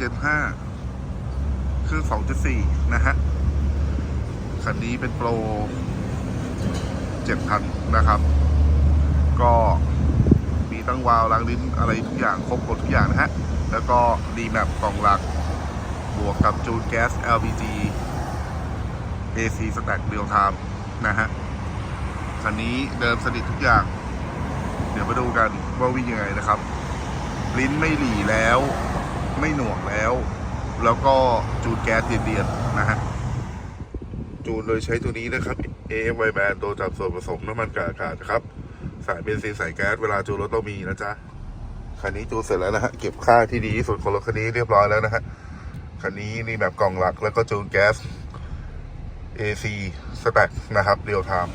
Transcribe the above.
Gen 5เครื่อง 2.4 นะฮะ คันนี้เป็นโปร 7,000 นะครับ ก็มีตั้งวาล์วล้างลิ้นอะไรทุกอย่าง ครบหมดทุกอย่างนะฮะ แล้วก็ดีแมปกล่องหลัก บวกกับจูนแก๊ส LPG AC Stack Real Time นะฮะ คันนี้เดิมสนิททุกอย่าง เดี๋ยวมาดูกันว่าวิ่งยังไงนะครับ ลิ้นไม่หลีแล้ว ไม่หน่วงแล้ว แล้วก็จูนแก๊สเดียนๆนะฮะจูนโดยใช้ตัวนี้นะครับ AFY Band ตัวจับส่วนผสมน้ำมันกับอากาศนะครับ สายเบนซินสายแก๊สเวลาจูนรถต้องมีนะจ๊ะคันนี้จูนเสร็จแล้วนะฮะเก็บค่าที่ดีที่สุดของรถคันนี้เรียบร้อยแล้วนะฮะคันนี้นี่แบบกล่องหลักแล้วก็จูนแก๊ส AC Stack นะครับเรียลไทม์